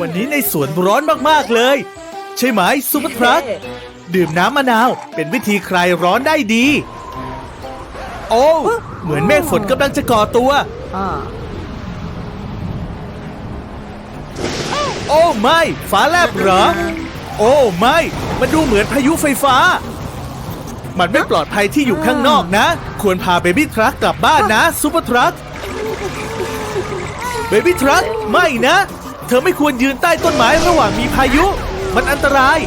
วันนี้ในสวนร้อนมากๆเลย ใช่ไหมซุปเปอร์ทรัคดื่มน้ำมะนาวเป็นวิธีคลายร้อนได้ดี โอ้เหมือนเมฆฝนกำลังจะก่อตัว โอ้ไม่ฟ้าแลบเหรอ โอ้ไม่มันดูเหมือนพายุไฟฟ้า มันไม่ปลอดภัยที่อยู่ข้างนอกนะ ควรพาเบบี้ทรัคกลับบ้านนะซูเปอร์ทรัคเบบี้ทรัคไม่นะ ธอไม่ควรยืนใต้ต้นไม้ระหว่างมีพายุ มันอันตราย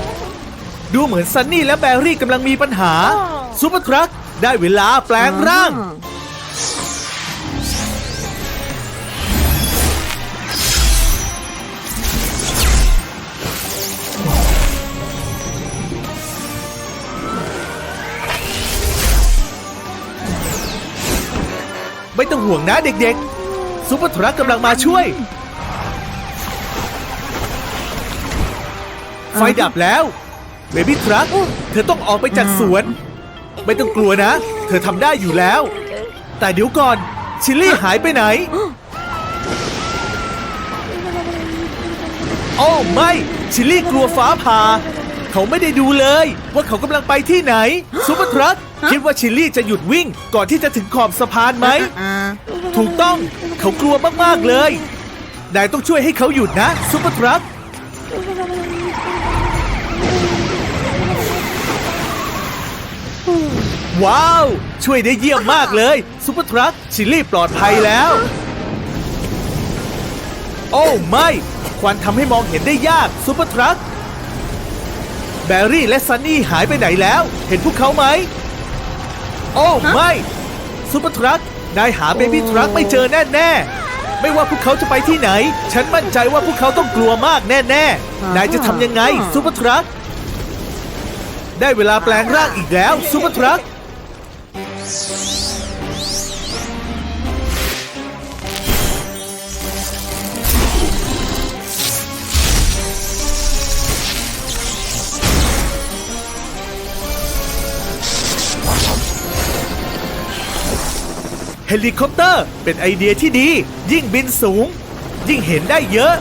ดูเหมือนซันนี่และแบรี่กำลังมีปัญหาซูเปอร์ทรัคได้เวลาแปลงร่าง ไม่ต้องห่วงนะเด็กๆซูเปอร์ทรัคกำลังมาช่วย ไฟดับแล้วเบบี้ทรัคเธอต้องออกไปจากสวน ไม่ต้องกลัวนะ เธอทำได้อยู่แล้ว แต่เดี๋ยวก่อน ชิลลี่หายไปไหน โอ้ไม่ ชิลลี่กลัวฟ้าผ่า เขาไม่ได้ดูเลย ว่าเขากำลังไปที่ไหนซูเปอร์ทรัคคิดว่าชิลลี่จะหยุดวิ่งก่อนที่จะถึงขอบสะพานไหม ถูกต้อง เขากลัวมาก ๆ เลย นายต้องช่วยให้เขาหยุดนะซุปเปอร์ทรัค ว้าว ช่วยได้เยี่ยมมากเลยซุปเปอร์ทรัคชิลลี่ปลอดภัยแล้ว โอ้ไม่ ควันทำให้มองเห็นได้ยากซุปเปอร์ทรัคแบรี่และซันนี่หายไปไหนแล้ว เห็นพวกเขาไหม โอ้ไม่ซุปเปอร์ทรัคนายหาเบบี้ทรัคไม่เจอแน่ๆไม่ว่าพวกเขาจะไปที่ไหน ฉันมั่นใจว่าพวกเขาต้องกลัวมากแน่ๆนายจะทำยังไงซุปเปอร์ทรัคได้เวลาแปลงร่างอีกแล้วซุปเปอร์ทรัค เฮลิคอปเตอร์เป็นไอเดียที่ดี ยิ่งบินสูง ยิ่งเห็นได้เยอะ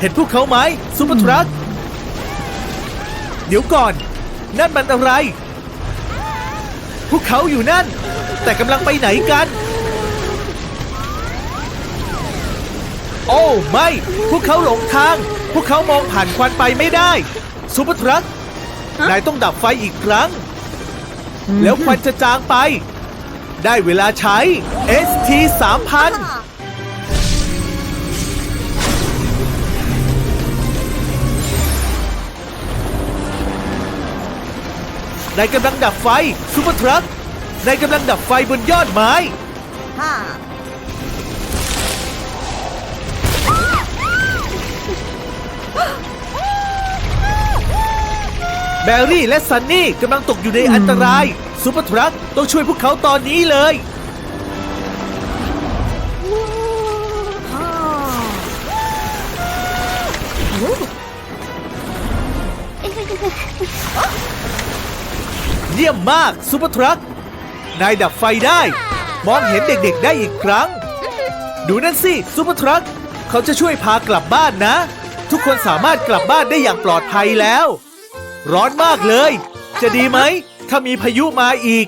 เห็นพวกเขาไหมซุปเปอร์ทรัคเดี๋ยวก่อน นั่นมันอะไร พวกเขาอยู่นั่น แต่กำลังไปไหนกัน โอ้ไม่ พวกเขาหลงทาง พวกเขามองผ่านควันไปไม่ได้ซุปเปอร์ทรัค นายต้องดับไฟอีกครั้ง แล้วควันจะจางไป ได้เวลาใช้ ST 3000 นายกำลังดับไฟซูเปอร์ทรัค นายกำลังดับไฟบนยอดไม้ ฮ่าแบรี่และซันนี่กำลังตกอยู่ในอันตรายซูเปอร์ทรัคต้องช่วยพวกเขาตอนนี้เลย เยี่ยมมากซูเปอร์ทรัคนายดับไฟได้ มองเห็นเด็กๆได้อีกครั้ง ดูนั่นสิซูเปอร์ทรัคเขาจะช่วยพากลับบ้านนะ ทุกคนสามารถกลับบ้านได้อย่างปลอดภัยแล้ว ร้อนมากเลย จะดีไหม ถ้ามีพายุมาอีก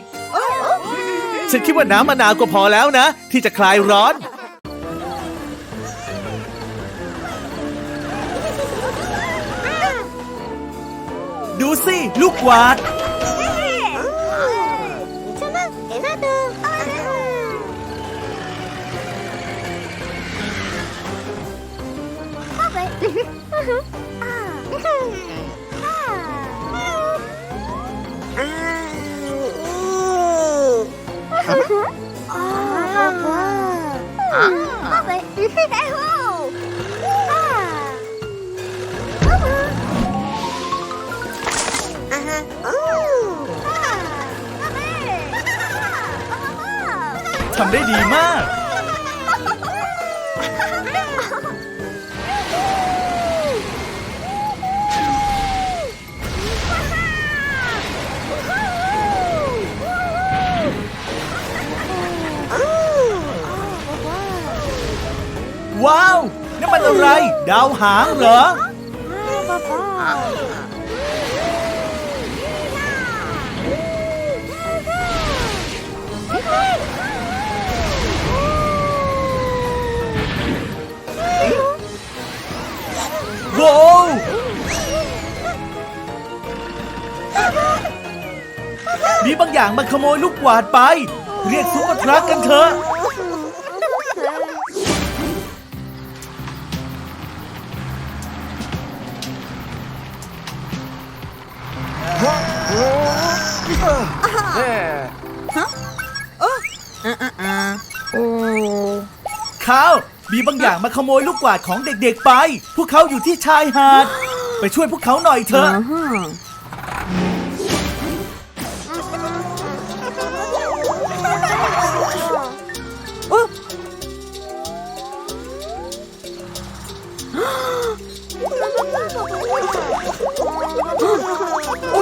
ฉันคิดว่าน้ำมะนาวก็พอแล้วนะ ที่จะคลายร้อนดูสิ ลูกวาด ทำได้ดีมาก นั่นมันอะไร ดาวหางเหรอ โว้วมีบางอย่างมาขโมยลูกกวาดไป เรียกซุปเปอร์ทรัคกันเถอะ บางอย่างมาขโมยลูกกวาดของเด็กๆไป พวกเขาอยู่ที่ชายหาด ไปช่วยพวกเขาหน่อยเถอะอ่าฮะโ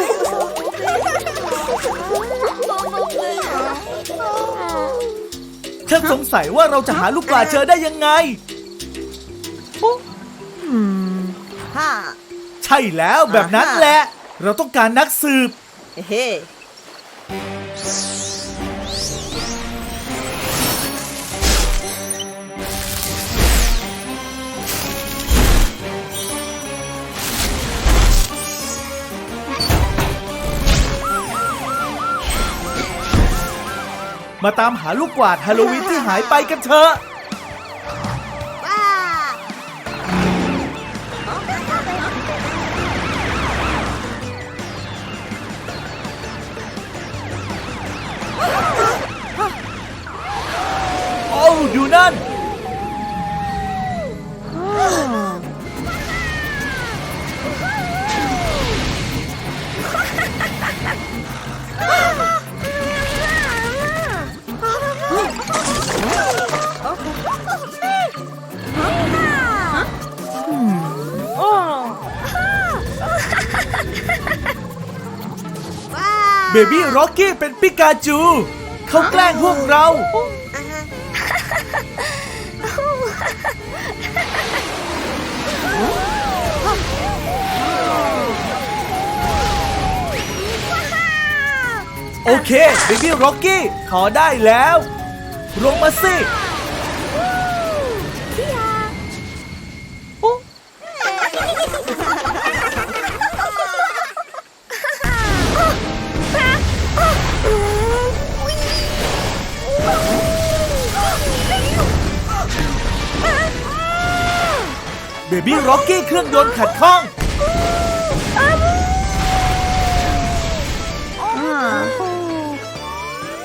อ้ฉันสงสัยว่าเราจะหาลูกกวาดเจอได้ยังไงอืมฮ่าใช่แล้วแบบนั้นแหละ เราต้องการนักสืบ เฮ้ มาตามหาลูกกวาดฮาโลวีนที่หายไปกันเถอะว้าโอ้วดูนั่น บบี้ร็อกกี้เป็นปิกาจู เขาแกล้งพวกเราโอเคเบบี้ร็อกกี้ขอได้แล้วลงมาสิ บบี้ร็อกกี้เครื่องยนต์ขัดข้อง อ่า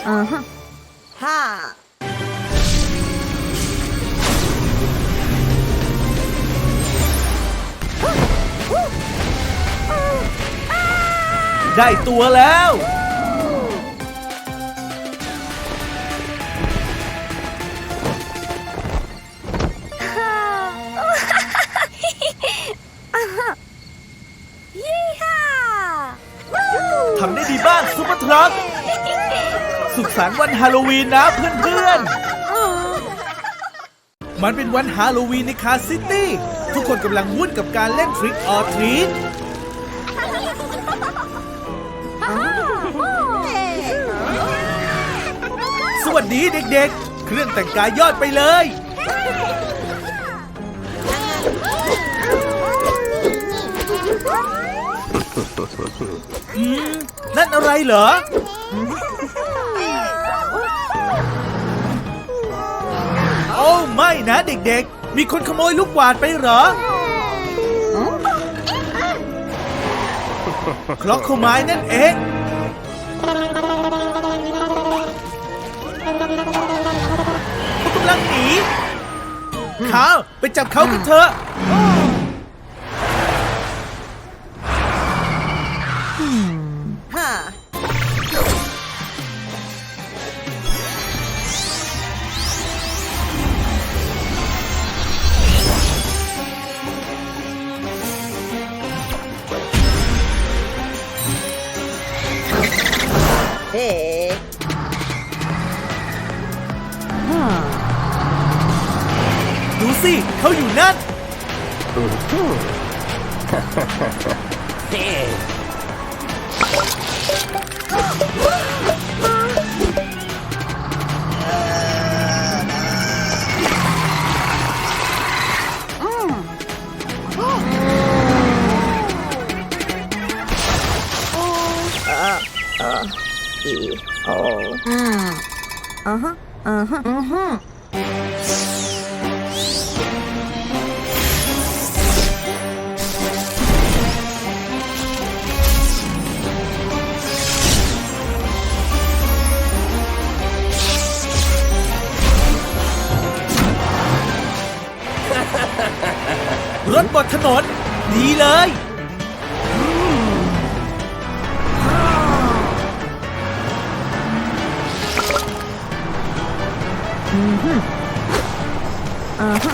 อ่าฮะฮ่าได้ตัวแล้ว สุขสันต์วันฮาโลวีนนะเพื่อนๆ มันเป็นวันฮาโลวีนในคาซิตี้ ทุกคนกำลังวุ่นกับการเล่นทริกออทรีตสวัสดีเด็กๆ เครื่องแต่งกายยอดไปเลย อืม นั่นอะไรเหรอ อ้ไม่นะเด็กๆ มีคนขโมยลูกกวาดไปเหรอคล็อกโคไม้นั่นเองเขากำลังหนีเขาไปจับเขากันเถอะ อีโออืมอ่าฮะ รถบนถนน ดีเลยอ่าฮะ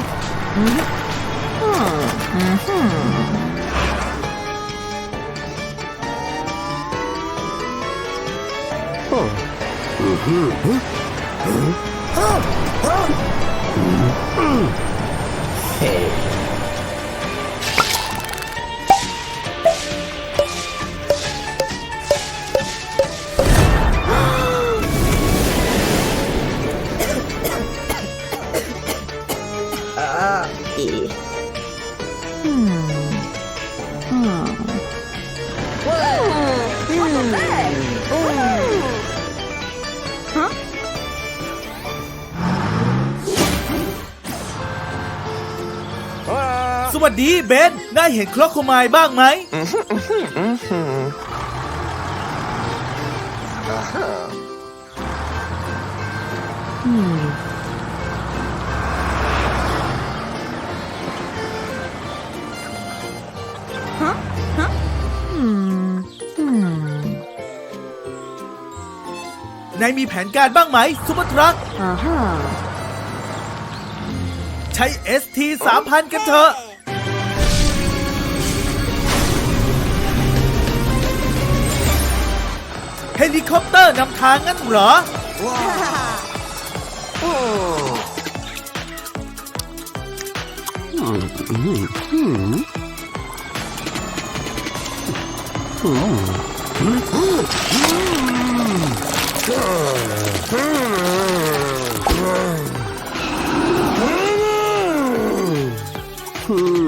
อือฮึอืมอือฮึอี สวัสดีเบนนายเห็นครอโคมล์บ้างไหม นายมีแผนการบ้างไหมซูเปอร์ทรัค ใช้ ST 3000 กันเถอะ เฮลิคอปเตอร์นำทางงั้นเหรอเ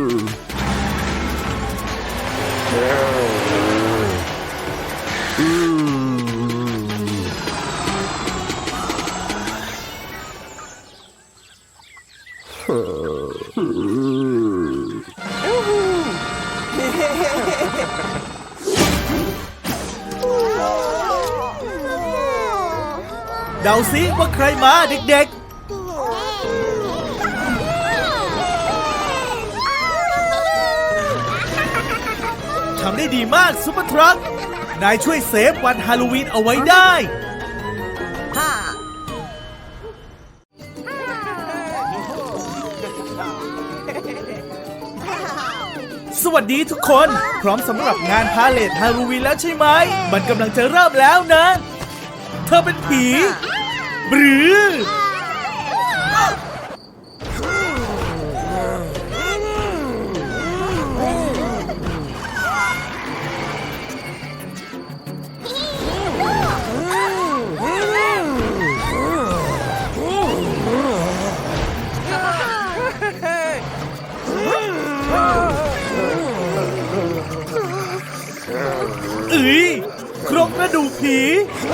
รมาเด็กๆทำได้ดีมากซูเปอร์ทรัค นายช่วยเซฟวันฮาโลวีนเอาไว้ได้ สวัสดีทุกคน พร้อมสำหรับงานพาเลทฮาโลวีนแล้วใช่ไหม มันกำลังจะเริ่มแล้วนะ เธอเป็นผี หรือ เอ้ยโครงกระดูกผี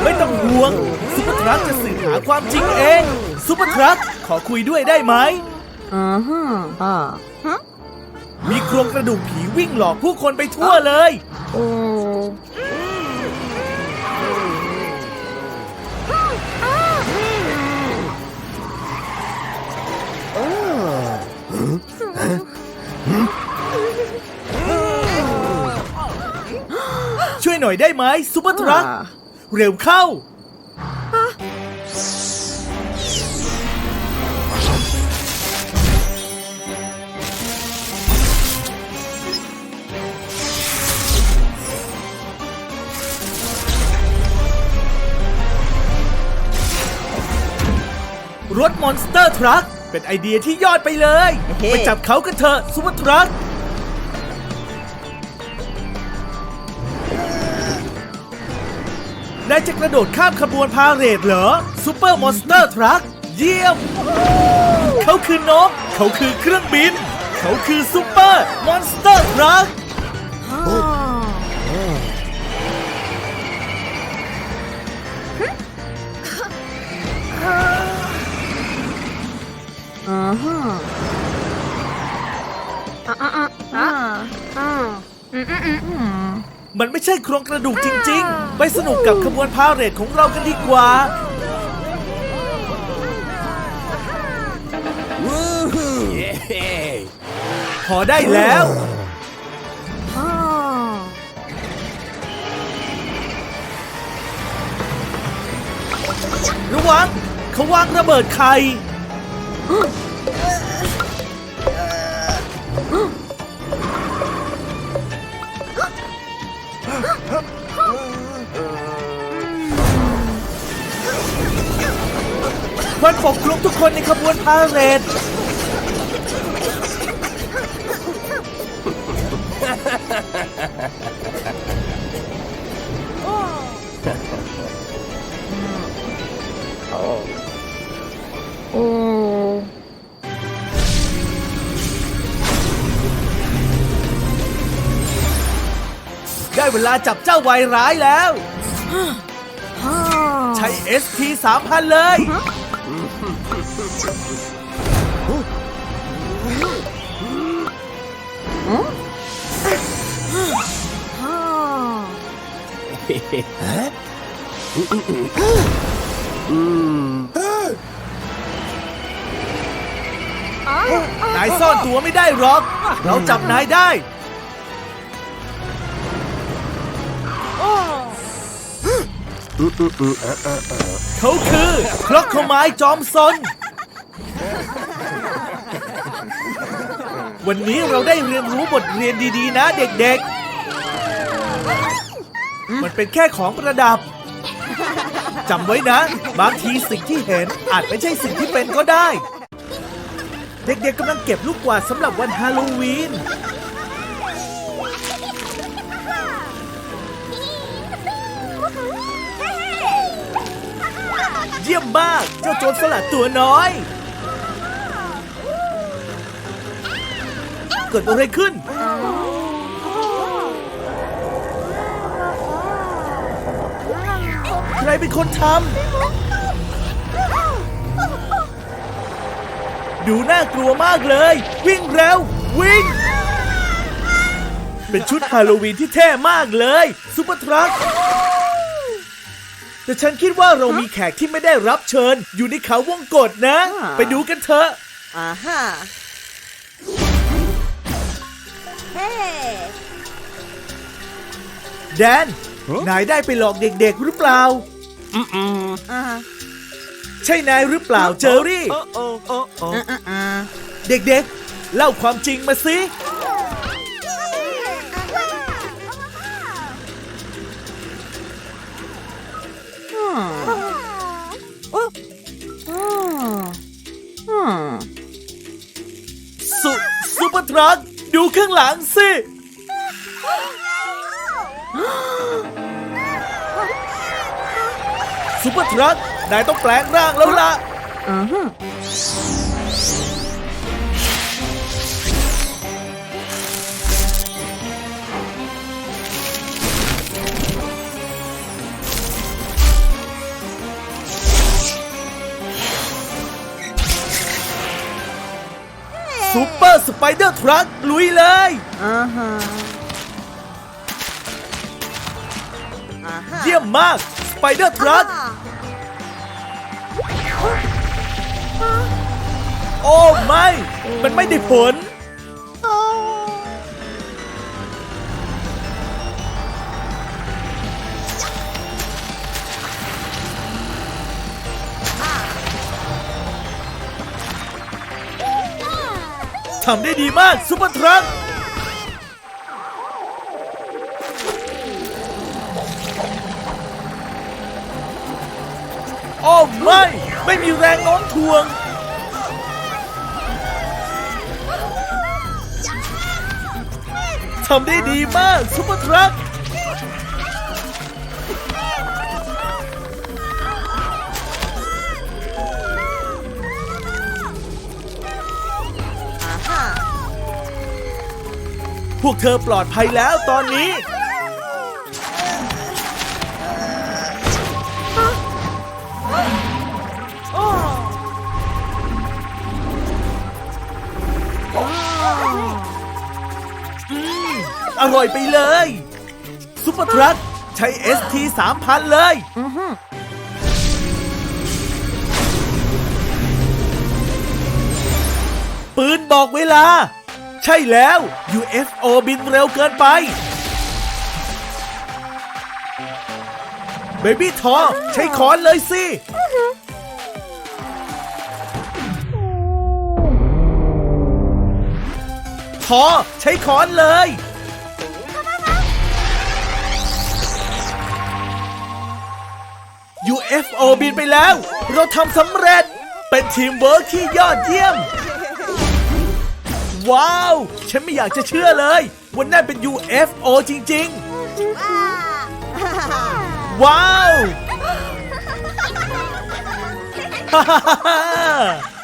ไม่ต้องห่วง ซุปเปอร์ทรัคจะสืบหาความจริงเอง ซุปเปอร์ทรัคขอคุยด้วยได้ไหม อ่าฮะอ่าฮะมีโครงกระดูกผีวิ่งหลอกผู้คนไปทั่วเลย โอ้ วยหน่อยได้ไหมซุปเปอร์ทรัคเร็วเข้า รถมอนสเตอร์ทรัคเป็นไอเดียที่ยอดไปเลยเฮ้ไปจับเขากันเถอะซูเปอร์ทรัคายจะกระโดดข้ามขบวนพาเหรดเหรอซูเปอร์มอนสเตอร์ทรัคเยี่ยม เขาคือนก เขาคือเครื่องบิน เขาคือซูเปอร์มอนสเตอร์ทรัคอ่าฮะอะอะอะอ่าอะอืมอืมอืม มมันไม่ใช่โครงกระดูกจริง ๆ ไปสนุกกับขบวนพาเหรดของเรากันดีกว่าพอได้แล้วอ่าระวังเขาวางระเบิดไข่ วันปกคลุมทุกคนในขบวนพาเหรดโอ้ได้เวลาจับเจ้าวายร้ายแล้วฮ่าใช้ ST 3000 เลย นายซ่อนตัวไม่ได้หรอก เราจับนายได้ เขาคือคล็อกขมายจอมซน วันนี้เราได้เรียนรู้บทเรียนดีๆ นะเด็กๆ มันเป็นแค่ของประดับจำไว้นะ บางทีสิ่งที่เห็นอาจไม่ใช่สิ่งที่เป็นก็ได้ เด็กๆกำลังเก็บลูกกวาดสำหรับวันฮาโลวีนเยี่ยมมาก เจ้าโจรสลัดตัวน้อย กิดอะไรขึ้น ใครเป็นคนทำ ดูน่ากลัวมากเลย วิ่งเร็ว วิ่ง เป็นชุดฮาโลวีนที่เท่มากเลย ซุปเปอร์ทรัคแต่ฉันคิดว่าเรามีแขกที่ไม่ได้รับเชิญ อยู่ในเขาวงกฏนะอ่าไปดูกันเถอะอ่าฮะ เฮ้แดนนายได้ไปหลอกเด็กๆหรือเปล่าอ่าใช่นายหรือเปล่าเจอรี่อ่าอ่าอ่าเด็กๆ เล่าความจริงมาสิอืมโอ้อืมอืมสุซุปเปอร์ทรัค ดูข้างหลังสิ ซุปเปอร์ทรัคนายต้องแปลงร่างแล้วล่ะอ่าฮ ซูเปอร์สไปเดอร์ทรัคลุยเลยอ่าฮะอ่าฮะเยี่ยมมากสไปเดอร์ทรัคโอ้ไม่ มันไม่ได้ผล ทำได้ดีมากซุปเปอร์ทรัคโอ้ไม่ ไม่มีแรงโน้มทวง ทำได้ดีมากซุปเปอร์ทรัค วกเธอปลอดภัยแล้วตอนนี้ออร่อยไปเลย ซุปเปอร์ทรัคใช้ ST 3000 เลย ปืนบอกเวลา ใช่แล้ว UFO บินเร็วเกินไปเบบี้ทอใช้ขอนเลยสิทอใช้ขอนเลย UFO บินไปแล้ว เราทำสำเร็จ เป็นทีมเวิร์กที่ยอดเยี่ยม ว้าว ฉันไม่อยากจะเชื่อเลยว่านั่นเป็น UFO จริง ๆ ว้าว ฮ่าฮ่าฮ่าฮ่า